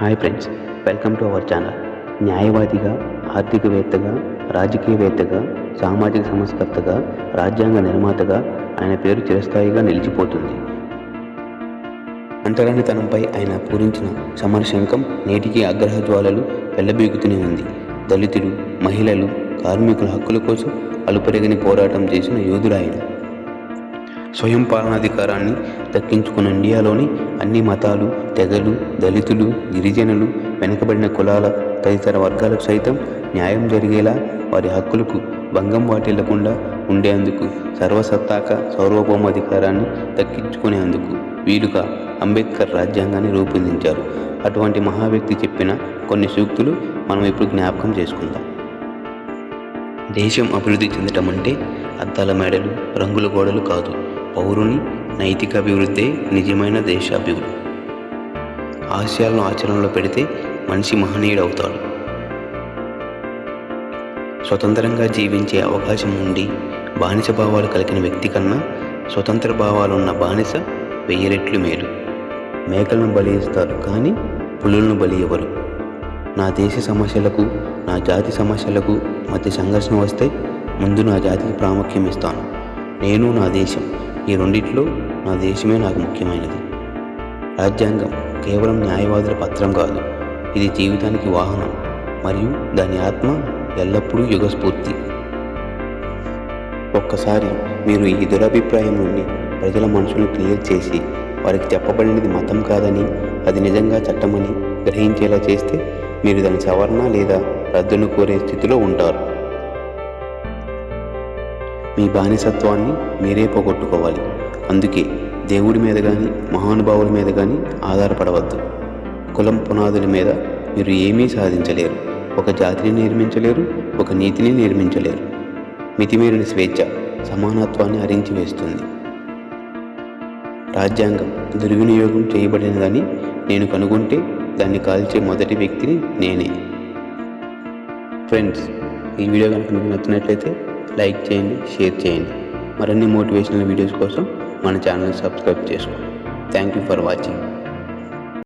Hi friends welcome to our channel. న్యాయవాదిగా ఆర్థికవేత్తగా రాజకీయవేత్తగా సామాజిక సంస్కర్తగా రాజ్యాంగ నిర్మాతగా ఆయన పేరు చిరస్థాయిగా నిలిచిపోతుంది. అంటరానితనంపై ఆయన పూరించిన సమరశంకం నేటికి అగ్రహజ్వాలలు జ్వాలలు ఉంది. దళితులు మహిళలు కార్మికుల హక్కుల కోసం అలుపెరగని పోరాటం చేసిన యోధుడాయన స్వయం పాలనాధికారాన్ని దక్కించుకున్న ఇండియాలోని అన్ని మతాలు తెగలు దళితులు గిరిజనులు వెనుకబడిన కులాల తదితర వర్గాలకు సైతం న్యాయం జరిగేలా వారి హక్కులకు భంగం వాటిల్లకుండా ఉండేందుకు సర్వసత్తాక సార్వభౌమాధికారాన్ని దక్కించుకునేందుకు వీలుగా అంబేద్కర్ రాజ్యాంగాన్ని రూపొందించారు. అటువంటి మహావ్యక్తి చెప్పిన కొన్ని సూక్తులు మనం ఇప్పుడు జ్ఞాపకం చేసుకుందాం. దేశం అభివృద్ధి చెందటం అంటే అద్దాల మేడలు రంగుల గోడలు కాదు. పౌరుని నైతిక అభివృద్ధే నిజమైన దేశాభివృద్ధి. ఆశయాలను ఆచరణలో పెడితే మనిషి మహనీయుడు అవుతాడు స్వతంత్రంగా జీవించే అవకాశం ఉండి బానిస భావాలు కలిగిన వ్యక్తి కన్నా స్వతంత్ర భావాలున్న బానిస వెయ్యి రెట్లు మేలు. మేకలను బలి ఇస్తారు కానీ పులులను బలి ఇవ్వరు. నా దేశ సమస్యలకు నా జాతి సమస్యలకు మధ్య సంఘర్షణ వస్తే ముందు నా జాతికి ప్రాముఖ్యం ఇస్తాను. నేను నా దేశం. ఈ రెండిట్లో నా దేశమే నాకు ముఖ్యమైనది. రాజ్యాంగం కేవలం న్యాయవాదుల పత్రం కాదు. ఇది జీవితానికి వాహనం మరియు దాని ఆత్మ ఎల్లప్పుడూ యుగస్ఫూర్తి. ఒక్కసారి మీరు ఈ దురభిప్రాయం నుండి ప్రజల మనసును క్లియర్ చేసి వారికి చెప్పబడినది మతం కాదని అది నిజంగా చట్టమని గ్రహించేలా చేస్తే మీరు దాని సవరణ లేదా రద్దును కోరే స్థితిలో ఉంటారు. మీ బానిసత్వాన్ని మీరే పోగొట్టుకోవాలి. అందుకే దేవుడి మీద కానీ మహానుభావుల మీద కానీ ఆధారపడవద్దు. కులం పునాదుల మీద మీరు ఏమీ సాధించలేరు. ఒక జాతిని నిర్మించలేరు ఒక నీతిని నిర్మించలేరు. మితిమీరిన స్వేచ్ఛ సమానత్వాన్ని హరించి వేస్తుంది. రాజ్యాంగం దుర్వినియోగం చేయబడినదని నేను కనుగొంటే దాన్ని కాల్చే మొదటి వ్యక్తిని నేనే. ఫ్రెండ్స్ ఈ వీడియో కనుక మీకు నచ్చినట్లయితే లైక్ చేయండి షేర్ చేయండి. మరిన్ని మోటివేషనల్ వీడియోస్ కోసం మన ఛానల్ సబ్స్క్రైబ్ చేసుకోండి. Thank you for watching